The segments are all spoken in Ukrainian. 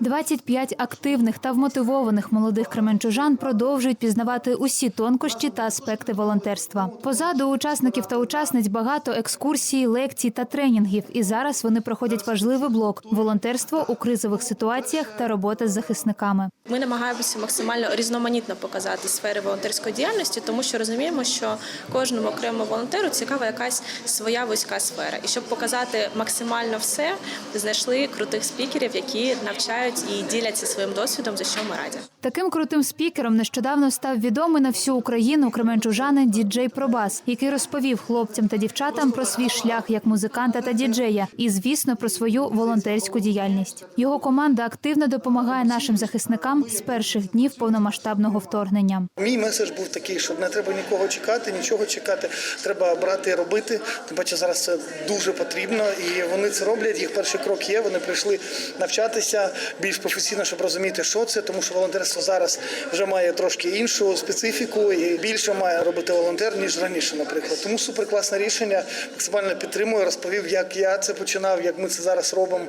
25 активних та вмотивованих молодих кременчужан продовжують пізнавати усі тонкощі та аспекти волонтерства. Позаду учасників та учасниць багато екскурсій, лекцій та тренінгів. І зараз вони проходять важливий блок волонтерство у кризових ситуаціях та робота з захисниками. Ми намагаємося максимально різноманітно показати сфери волонтерської діяльності, тому що розуміємо, що кожному окремому волонтеру цікава якась своя вузька сфера. І щоб показати максимально все, знайшли крутих спікерів, які навчають і діляться своїм досвідом, за що ми раді. Таким крутим спікером нещодавно став відомий на всю Україну кременчужанин діджей Пробас, який розповів хлопцям та дівчатам про свій шлях як музиканта та діджея, і звісно про свою волонтерську діяльність. Його команда активно допомагає нашим захисникам з перших днів повномасштабного вторгнення. Мій меседж був такий, що не треба нікого чекати, нічого чекати. Треба брати робити. Тим паче зараз це дуже потрібно, і вони це роблять. Їх перший крок є. Вони прийшли навчатися більш професійно, щоб розуміти, що це, тому що волонтерство зараз вже має трошки іншу специфіку і більше має робити волонтер ніж раніше, наприклад. Тому суперкласне рішення. Максимально підтримую. Розповів, як я це починав, як ми це зараз робимо,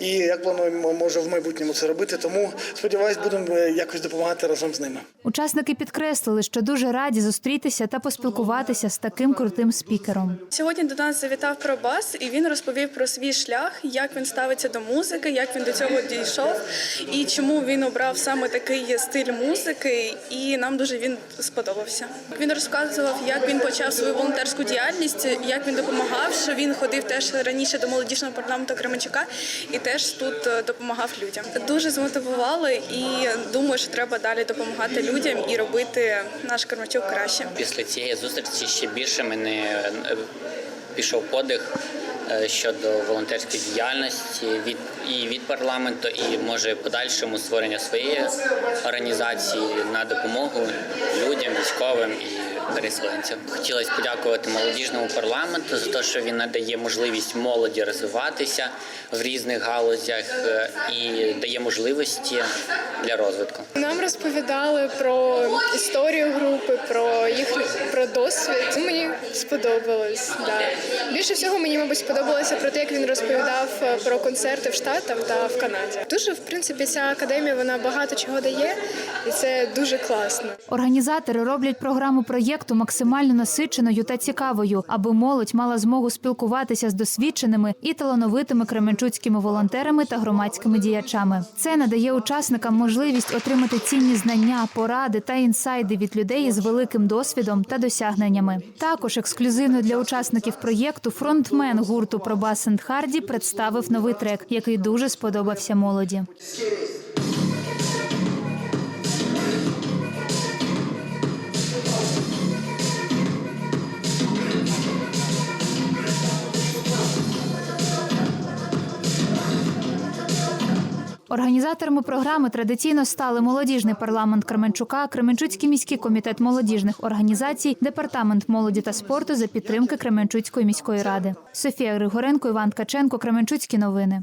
і як плануємо може в майбутньому це робити. Тому сподіваюсь, будемо е, якось допомагати разом з ними. Учасники підкреслили, що дуже раді зустрітися та поспілкуватися з таким крутим спікером. Сьогодні до нас завітав Пробас, і він розповів про свій шлях, як він ставиться до музики, як він до цього дійшов, і чому він обрав саме такий стиль музики. І нам дуже він сподобався. Він розказував, як він почав свою волонтерську діяльність, як він допомагав. Що він ходив теж раніше до молодіжного парламенту Кременчука і теж тут е, допомагав людям. Дуже змотивували і думаю, що треба далі допомагати людям і робити наш Кременчук краще. Після цієї зустрічі ще більше мене е, пішов подих щодо волонтерської діяльності від і від парламенту, і може подальшому створення своєї організації на допомогу людям, військовим і переселенцям. Хотілося подякувати молодіжному парламенту за те, що він надає можливість молоді розвиватися в різних галузях е, і дає можливості для розвитку. Нам розповідали про історію групи, про їх про досвід. Мені сподобалось. Да. Більше всього мені, мабуть, сподобалося про те, як він розповідав е, про концерти в Штатах та в Канаді. Дуже в принципі ця академія вона багато чого дає, і це дуже класно. Організатори роблять програму проєкту максимально насиченою та цікавою, аби молодь мала змогу спілкуватися з досвідченими і талановитими кременчуцькими волонтерами та громадськими діячами. Це надає учасникам можливість отримати цінні знання, поради та інсайди від людей із великим досвідом та досягненнями. Також ексклюзивно для учасників проєкту фронтмен гурту Пробас енд Харді представив новий трек, який дуже сподобався молоді. Організаторами програми традиційно стали молодіжний парламент Кременчука, Кременчуцький міський комітет молодіжних організацій, департамент молоді та спорту за підтримки Кременчуцької міської ради. Софія Григоренко, Іван Ткаченко, Кременчуцькі новини.